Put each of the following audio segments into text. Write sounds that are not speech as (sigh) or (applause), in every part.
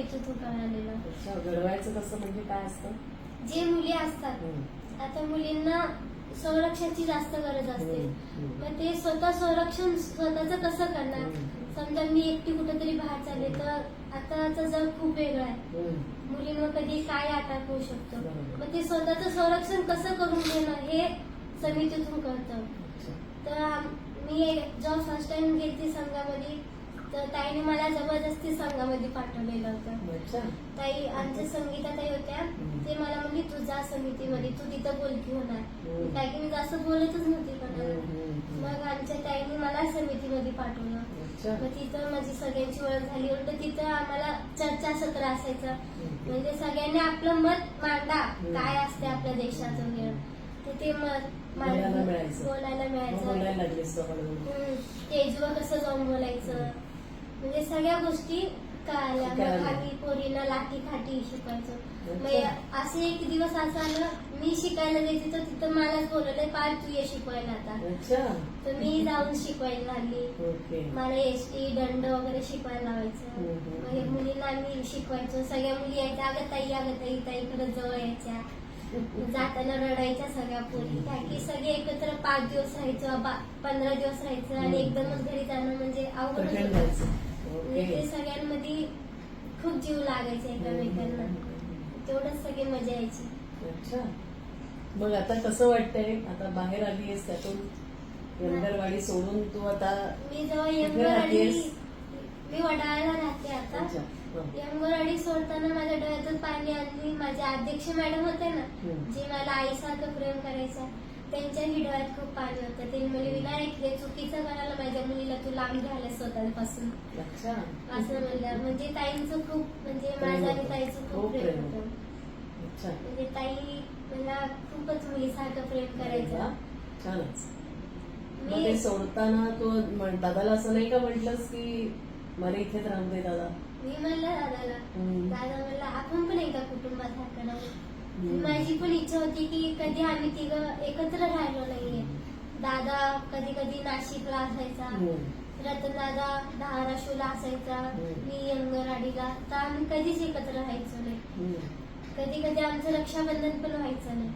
अच्छा घडवायचं कसं म्हणजे काय असतं जे मुली असतात हम्म. आता मुलींना संरक्षणाची जास्त गरज असते हम्म. हम्म. मग ते स्वतः संरक्षण स्वतःच कसं करणार हम्म. समजा मी एकटी कुठेतरी बाहेर चालले तर आताचं जग खूप वेगळं आहे हम्म. मुलींवर कधी काय अटॅक होऊ शकतो बरोबर. मग ते स्वतःचं संरक्षण कसं करून घेणं हे समितीतून अच्छा. तर आम- मी जेव्हा फर्स्ट टाइम गेली संघामध्ये तर ताईने मला जबरदस्ती संघामध्ये पाठवलेलं होतं. ताई आमच्या संगीता ताई होत्या. ते मला म्हणली तू जा समितीमध्ये तू तिथं बोलकी होणार हम्म. काय की मी जास्त बोलतच नव्हती कोणाला हम्म. हम्म. मग आमच्या ताईने मला समितीमध्ये पाठवलं. मग तिथं माझी सगळ्यांची ओळख झाली उलट तिथं आम्हाला चर्चा सत्र असायचं. म्हणजे सगळ्यांनी आपलं मत मांडा. काय असते आपल्या देशात वगैरे तर ते मत बोलायला मिळायचं. बोलायला मिळायचं. स्टेजवर कसं जाऊन बोलायचं म्हणजे सगळ्या गोष्टी कळाल्या. शिकायला आम्ही पोरींना लाठी खाटी. मग असे एक दिवस असं आलं मी शिकायला जायचे तर तिथं मलाच बोलवलंय पार तू ये शिकवायला आता. अच्छा. तर मी जाऊन शिकवायला लागली. ओके. मला एस टी दंड वगैरे शिकवायला लावायचं. हम्म, हम्म. मग हे मुलींना आम्ही शिकवायचो. सगळ्या मुली यायच्या अगं ताई अगं ताई ताईकडे जवळ यायच्या. (laughs) जाताना रडायच्या सगळ्या पोरी. काय की सगळे एकत्र पाच दिवस राहायचं बा- पंधरा दिवस राहायचं आणि. एकदमच घरी जाणं म्हणजे अवघड होतं. म्हणजे ते सगळ्यांमध्ये खूप जीव लागायचा एकमेकांना. तेवढंच सगळी मजा यायची. अच्छा. मग आता कसं वाटतंय? आता बाहेर आली आहेस त्यातून यंगरवाडी सोडून तू आता मी जेव्हा यंगरवाडी? मी वडाळ्याला राहते आता. यंगरवाडी सोडताना माझ्या डोळ्यातून पाणी आणि माझे अध्यक्ष मॅडम होते ना. जे मला आईसारखं प्रेम करायचं त्यांच्याही डोळ्यात खूप पाणी होतं. ते म्हणजे विनायक हे चुकीचं करायला माझ्या मुलीला तू लांब घ्यायला स्वतःपासून. अच्छा. असं म्हणलं. म्हणजे ताईंचं खूप म्हणजे माझं आणि. ताईचं खूप प्रेम प्रेम होतं. अच्छा. म्हणजे ताई मला खूपच मुलीसारखं प्रेम करायचं. छानच मग मी सोडताना तू म्हण- दादाला असं नाही का म्हटलंस की मला इथेच राहू दे दादा. मी म्हणलं दादाला. हम्म. दादा म्हणला आपण पण एका कुटुंबासारखं राहू. हम्म. माझी पण इच्छा होती की कधी आम्ही तिघं एकत्र राहिलो नाहीये. दादा कधी कधी नाशिकला असायचा. हम्म. रतन दादा धाराशिवला असायचा. हम्म. मी यंगरवाडीला तर आम्ही कधीच एकत्र राहायचो नाही. हम्म. कधी कधी आमचं रक्षाबंधन पण व्हायचं नाही.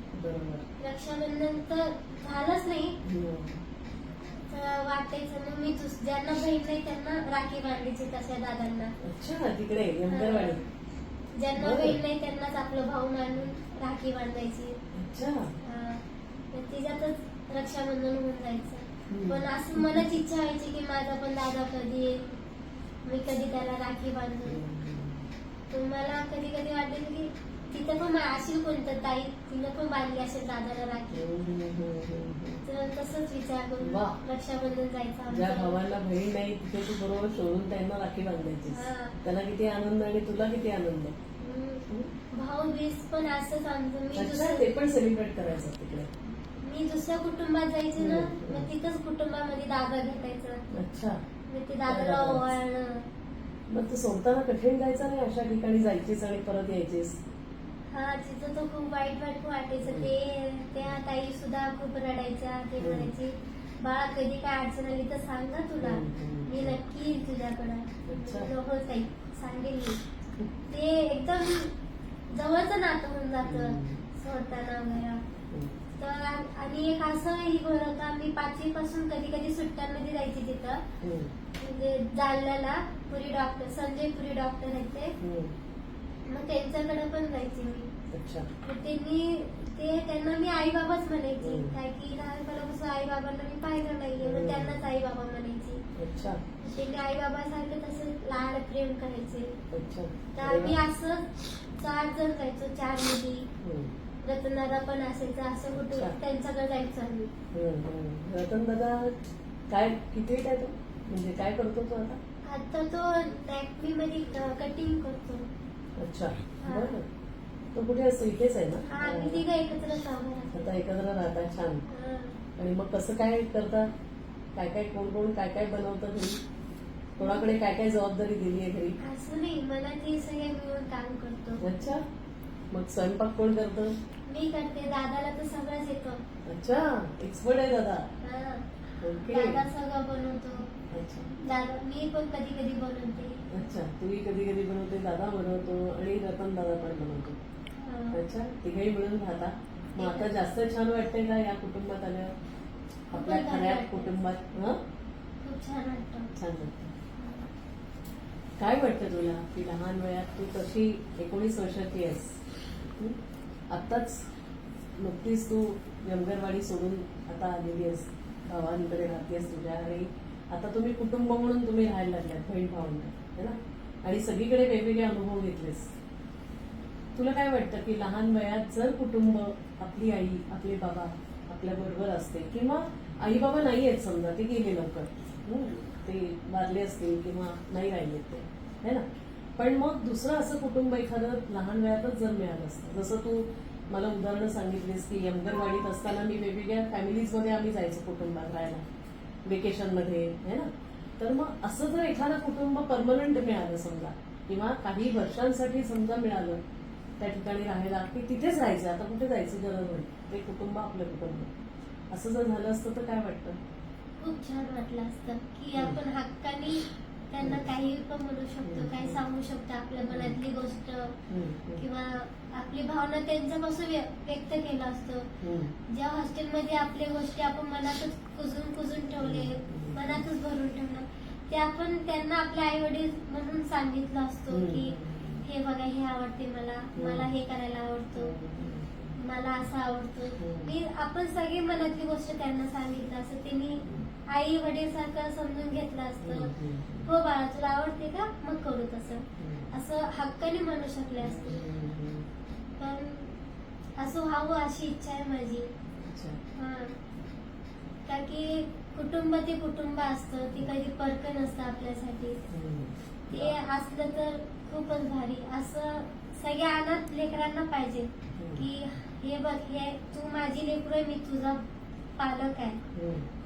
रक्षाबंधन तर झालंच नाही. तर वाटायचं मग मी ज्यांना बहीण नाही त्यांना राखी बांधायची तशा दादांना. तिकडे ज्यांना. बहीण नाही त्यांनाच आपलं भाऊ मानून राखी बांधायची हा. तर तिच्यातच रक्षाबंधन होऊन जायचं. पण असं मनात इच्छा व्हायची की माझा पण दादा कधी येईल मी कधी त्याला राखी बांधू हम्म. तर मला कधी कधी वाटेल की तिथं पण असेल कोणतं ताई तिनं पण बांधली असेल दादाला राखी हम्म, हम्म, हम्म. तर तसंच विचार करून वा. रक्षाबंधन जायचं ज्या आमचं. भावाला बहीण नाही तिथे तू बरोबर शोधून त्यांना राखी बांधायची हा. त्याला किती आनंद आणि तुला किती आनंद हम्म. भाऊ बीज पण असंच आमचं मी अच्छा दुसरं ते पण सेलिब्रेट करायचं तिकडे मी दुसऱ्या कुटुंबात जायचे ना हम्म. मग तिथंच कुटुंबामध्ये दादा भेटायचं अच्छा मग ते दादाला. ओवाळणं मग तू सोडताना कठीण जायचं नाही अशा ठिकाणी जायचीस आणि परत यायचीस हा तिथं तो खूप वाईट वाईट वाटायचं ते त्या ताई सुद्धा खूप रडायच्या ते. म्हणायची बाळा कधी काय अडचण आली तर सांग ना तुला हम्म. मी नक्की येईल तुझ्याकडं हो ताई सांगेल मी ते एकदम जवळचं नातं होऊन जातं. सोडताना वगैरे. तर आणि एक असं ही घर होता मी पाचवी पासून कधी कधी सुट्ट्यांमध्ये जायची तिथं. म्हणजे जालन्याला पुरी डॉक्टर संजय पुरी डॉक्टर आहेत ते. मग त्यांच्याकडे पण जायची मी. अच्छा. त्यांनी ते त्यांना मी आई बाबाच म्हणायची. काय की लहानपणापासून आई बाबांना मी पाहिलं नाहीये मग. त्यांनाच आई बाबा म्हणायची. अच्छा. त्यांनी आई बाबा सारखे तसं लहान प्रेम करायचे. अच्छा. तर आम्ही असं चार जण जायचो चार मुली. हम्म. रत्नादा पण असायचं असं कुठे. त्यांच्याकडे जायचो आम्ही. हम्म, हम्म. रतन दादा काय किती तो म्हणजे काय करतो तो आता? आता तो नॅकमी मध्ये कटिंग करतो. अच्छा. हा. बरं. तो कुठे असतो इथेच आहे हा आम्ही ना तिघं आता एकत्र राहता छान. आणि मग कसं काय करता? काय काय कोण कोण काय काय बनवतं घरी? कोणाकडे काय काय जबाबदारी दिली आहे घरी? असं नाही मला ते सगळे मिळून काम करतो. अच्छा. मग स्वयंपाक कोण करतं? मी करते दादाला तर सगळंच येतं. अच्छा. एक्सपर्ट आहे दादा. हा. ओके. दादा सगळं बनवतो. दादा मी पण कधी कधी बनवते. अच्छा तूही कधी कधी बनवते दादा बनवतो आणि रतन दादा पण बनवतो. अच्छा तिघही मिळून राहता मग आता जास्त छान वाटतंय का या कुटुंबात आल्यावर? आपल्या खऱ्या वाटतं. कुटुंबात हं? खूप छान वाटतं. छान वाटतं. काय वाटतं तुला? की लहान वयात तू कशी एकोणीस वर्षाची आहेस? आत्ताच नुकतीच तू यमगरवाडी सोडून आता आलेली आहेस. भावांकडे राहतेस तुझ्या आणि आता तुम्ही कुटुंब म्हणून तुम्ही राहायला लागलात बहीण भावंड है ना? आणि सगळीकडे वेगवेगळे अनुभव घेतलेस. तुला काय वाटतं की लहान वयात जर कुटुंब आपली आई आपले बाबा आपल्या बरोबर असते किंवा आई बाबा नाही आहेत समजा ते गेले लवकर ते मारले असतील किंवा नाही राहिले ते है ना? पण मग दुसरं असं कुटुंब एखादं लहान वयातच जर मिळालं असतं जसं तू मला उदाहरणं सांगितलीस की यमगरवाडीत असताना मी वेगवेगळ्या फॅमिलीजमध्ये आम्ही जायचो कुटुंबात राहायला. वेकेशनमध्ये है ना? तर मग असं जर एखादं कुटुंब परमनंट मिळालं समजा किंवा काही वर्षांसाठी समजा मिळालं त्या ठिकाणी राहायला की तिथेच राहायचं आता कुठे जायची गरज नाही ते कुटुंब आपलं कुटुंब. असं जर झालं असतं तर काय वाटतं? खूप छान वाटलं असतं की आपण हक्काने त्यांना काही पण म्हणू शकतो काही सांगू शकतो आपल्या मनातली गोष्ट किंवा आपली भावना त्यांच्यापासून व्य- व्यक्त केलं असतं. ज्या हॉस्टेलमध्ये आपल्या गोष्टी आपण मनातच कुजून कुजून ठेवले मनातच भरून ठेवलं ते आपण त्यांना आपले आई वडील म्हणून सांगितलं असतो की हे बघा हे आवडते मला मला हे करायला आवडतं मला असं आवडतं. मी आपण सगळी मनातली गोष्ट त्यांना सांगितलं असं त्यांनी आई वडील सारखं समजून घेतलं असतं. हो बाळा तुला आवडते का? मग करू तसं. असं हक्काने म्हणू शकले असते. पण असं व्हावं अशी इच्छा आहे माझी. हा. का की कुटुंब ते कुटुंब असतं. ते कधी परक नसतं आपल्यासाठी. ते असलं तर खूपच भारी. असं सगळ्या अनाथ लेकरांना पाहिजे. की हे बघ हे तू माझी लेकरू आहे मी तुझा पालक आहे.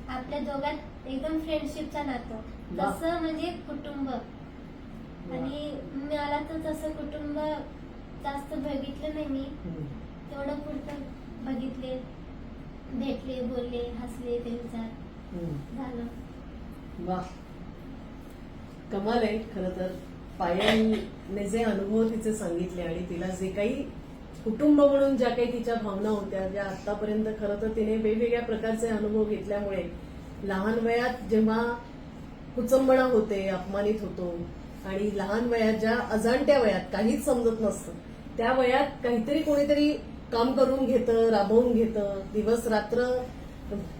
आपल्या दोघात एकदम फ्रेंडशिपचा नातं. वा. तसं म्हणजे कुटुंब. आणि मला तर तसं कुटुंब जास्त बघितलं नाही मी. हम्म. तेवढं पुरतं बघितले भेटले बोलले हसले त्यांच्यात हम्म. झालं. वा. कमाल आहे खर तर. पायलने जे अनुभव तिचे सांगितले आणि तिला जे काही कुटुंब म्हणून ज्या काही तिच्या भावना होत्या ज्या आतापर्यंत खरं तर तिने वेगवेगळ्या प्रकारचे अनुभव घेतल्यामुळे लहान वयात जेव्हा कुचंबणा होते अपमानित होतो आणि लहान वयात ज्या अजाणत्या वयात काहीच समजत नसतं त्या वयात काहीतरी कोणीतरी काम करून घेतं राबवून घेतं. दिवस रात्र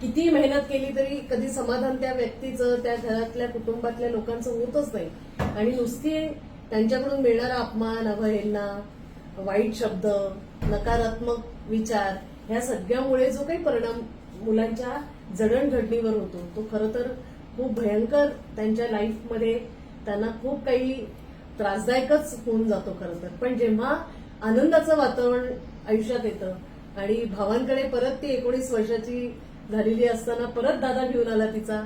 किती मेहनत केली तरी कधी समाधान त्या व्यक्तीचं त्या घरातल्या कुटुंबातल्या लोकांचं होतच नाही. आणि नुसती त्यांच्याकडून मिळणारा अपमान अवहेलना वाईट शब्द नकारात्मक विचार ह्या सगळ्यामुळे जो काही परिणाम मुलांच्या जडणघडणीवर होतो तो खरं तर खूप भयंकर त्यांच्या लाईफमध्ये त्यांना खूप काही त्रासदायकच होऊन जातो खरं तर. पण जेव्हा आनंदाचं वातावरण आयुष्यात येतं आणि भावांकडे परत ती एकोणीस वर्षाची झालेली असताना परत दादा घेऊन आला तिचा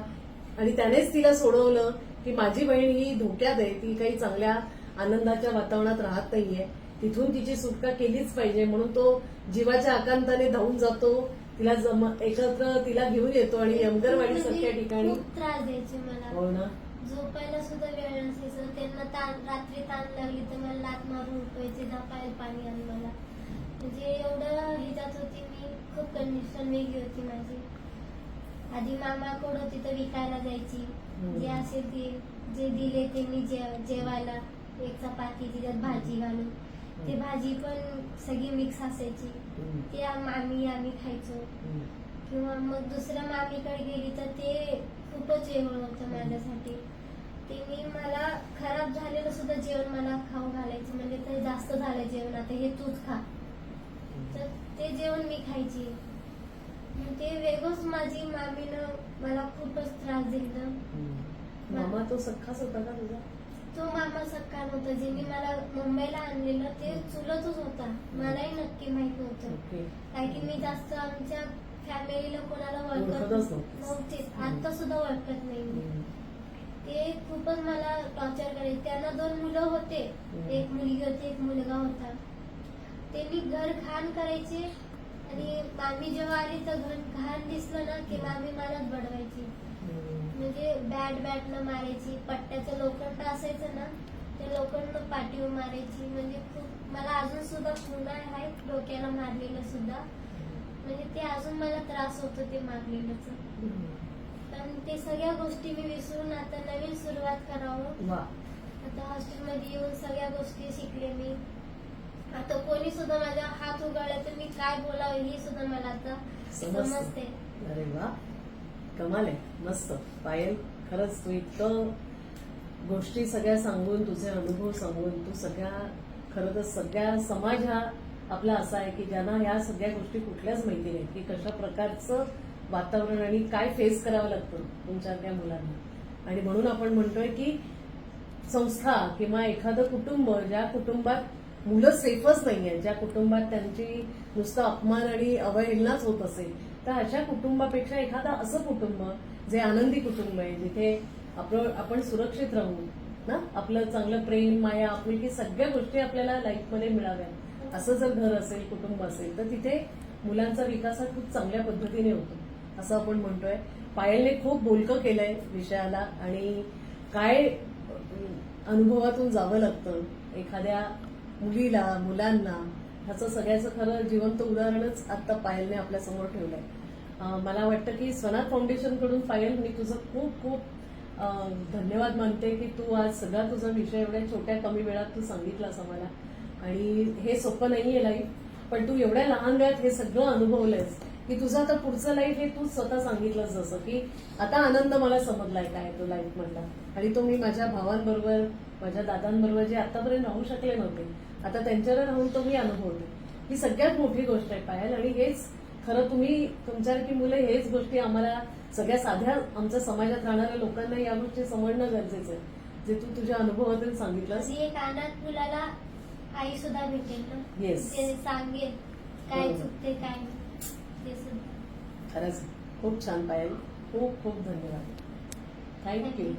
आणि त्यानेच तिला सोडवलं की माझी बहीण ही धोक्यात आहे ती काही चांगल्या आनंदाच्या वातावरणात राहत नाहीये तिथून तिची सुटका केलीच पाहिजे. म्हणून तो जीवाच्या आकांताने धावून जातो. तिला जम एकत्र तिला घेऊन येतो आणि यमगरवाडी सारख्या ठिकाणी खूप त्रास द्यायचे मला. हो ना? झोपायला सुद्धा वेळ नसायचं. त्यांना ताण रात्री ताण लागली तर मला लात मारून उठवायचे झोपायला पाणी आण मला. म्हणजे एवढं ह्याच्यात होती मी. खूप कंडिशन वेगळी होती माझी. आधी मामाकडं होती तर विकायला जायची. जे असेल ते जे दिले ते मी जेवायला. एक चपाती तिच्यात भाजी घालून. ते भाजी पण सगळी मिक्स असायची. ते आम- आम्ही आम्ही खायचो. किंवा मग दुसऱ्या मामीकडे गेली तर ते खूपच जेवण होतं माझ्यासाठी. ते मी मला खराब झालेलं सुद्धा जेवण मला खाऊ घालायचं म्हणजे ते जास्त झालं जेवण. आता हे तूच खा. तर ते जेवण मी खायची. ते वेगळंच माझी मामीनं मला खूपच त्रास दिला. मामा तो सख्खाच होता का तुझा तो मामा सक्का नव्हता ज्यांनी मला मुंबईला आणलेलं ते चुलतच होता. मलाही नक्की माहीत नव्हतं. ओके. कारण की मी जास्त आमच्या फॅमिलीला कोणाला ओळखत ओळखतच. नव्हतीच आता सुद्धा ओळखत नाही मी. ते खूपच मला टॉर्चर करायचे. त्यांना दोन मुलं होते. एक मुलगी होती एक मुलगा होता. त्यांनी घर घाण करायचे आणि मामी जेव्हा आली तर घर घाण दिसलं ना की मामी मलाच बडवायची. बॅट बॅटनं मारायची पट्ट्याचं लोखंड असायचं ना ते लोखंड पाठीवर मारायची. म्हणजे खूप मला अजून सुद्धा खुणा आहेत डोक्याला मारलेलं सुद्धा. म्हणजे ते अजून मला त्रास होतो ते मारलेलंच पण ते सगळ्या गोष्टी मी विसरून आता नवीन सुरुवात करावं. आता हॉस्टेलमध्ये येऊन सगळ्या गोष्टी शिकले मी. आता कोणी सुद्धा माझा हात उगाळला तर मी काय बोलावं हे सुद्धा मला आता समजतं. समजते अरे वा. कमाल आहे. मस्त. पायल खरंच तू इतकं गोष्टी सगळ्या सांगून तुझे अनुभव सांगून तू सगळ्या खरं तर सगळ्या समाज हा आपला असा आहे की ज्यांना ह्या सगळ्या गोष्टी कुठल्याच माहिती नाहीत की कशा प्रकारचं वातावरण आणि काय फेस करावं लागतं तुमच्यासारख्या मुलांना. आणि म्हणून आपण म्हणतोय की संस्था किंवा एखादं कुटुंब ज्या कुटुंबात मुलं सेफच नाहीये ज्या कुटुंबात त्यांची नुसतं अपमान आणि अवहेलनाच होत असेल तर अशा कुटुंबापेक्षा एखादं असं कुटुंब जे आनंदी कुटुंब आहे जिथे आपलं आपण सुरक्षित राहू ना? आपलं चांगलं प्रेम माया आपुलकी सगळ्या गोष्टी आपल्याला लाईफमध्ये मिळाव्या असं जर घर असेल कुटुंब असेल तर तिथे मुलांचा विकास हा खूप चांगल्या पद्धतीने होतो. असं आपण म्हणतोय. पायलने खूप बोलकं केलंय विषयाला आणि काय अनुभवातून जावं लागतं एखाद्या मुलीला मुलांना ह्याचं सगळ्याचं खरं जिवंत उदाहरणच आता पायलने आपल्यासमोर ठेवलंय. मला वाटतं की स्वनाथ फाउंडेशनकडून फाईल मी तुझं खूप खूप धन्यवाद मानते की तू आज सगळा तुझा विषय एवढ्या छोट्या कमी वेळात तू सांगितलास आम्हाला. आणि हे सोपं नाही आहे लाईफ पण तू एवढ्या लहान वयात हे सगळं अनुभवलंयस की तुझं आता पुढचं लाईफ हे तू स्वतः सांगितलंस जसं की आता आनंद मला समजलाय काय तो लाईफ मधला. आणि तो मी माझ्या भावांबरोबर माझ्या दादांबरोबर जे आतापर्यंत राहू शकले नव्हते आता त्यांच्यावर राहून तो मी अनुभवते ही सगळ्यात मोठी गोष्ट आहे पायल. आणि हेच खरं तुम्ही तुमच्यासारखी मुलं हेच गोष्टी आम्हाला सगळ्या साध्या आमच्या समाजात राहणाऱ्या लोकांना या गोष्टी समजणं गरजेचं आहे. जे तू तुझ्या अनुभवातून एक अनाथ मुलाला आई सुद्धा भेटेल ना. जे सांगेल काय. चुकते काय नाही. ते सुद्धा. खरंच खूप छान पायल. खूप खूप धन्यवाद. थँक्यू